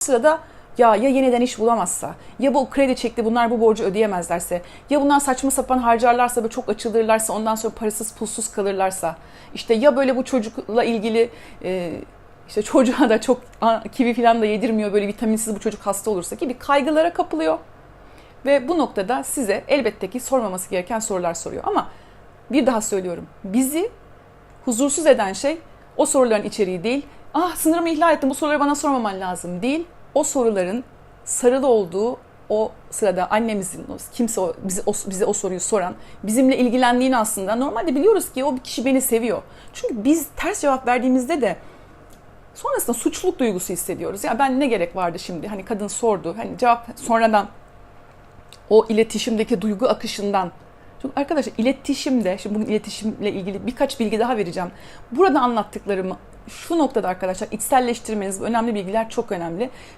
sırada ya ya yeniden iş bulamazsa, ya bu kredi çekti bunlar bu borcu ödeyemezlerse, ya bunlar saçma sapan harcarlarsa ve çok açılırlarsa ondan sonra parasız pulsuz kalırlarsa, işte ya böyle bu çocukla ilgili e, işte çocuğa da çok kivi falan da yedirmiyor böyle vitaminsiz bu çocuk hasta olursa gibi kaygılara kapılıyor. Ve bu noktada size elbette ki sormaması gereken sorular soruyor. Ama bir daha söylüyorum. Bizi huzursuz eden şey o soruların içeriği değil. Ah sınırımı ihlal ettim bu soruları bana sormaman lazım değil. O soruların sarılı olduğu o sırada annemizin kimse bize, o, bize o soruyu soran bizimle ilgilendiğini aslında normalde biliyoruz ki o kişi beni seviyor. Çünkü biz ters cevap verdiğimizde de sonrasında suçluluk duygusu hissediyoruz. Ya ben ne gerek vardı şimdi? Hani kadın sordu. Hani cevap sonradan o iletişimdeki duygu akışından çünkü arkadaşlar iletişimde, şimdi bugün iletişimle ilgili birkaç bilgi daha vereceğim. Burada anlattıklarımı şu noktada arkadaşlar içselleştirmeniz önemli bilgiler çok önemli.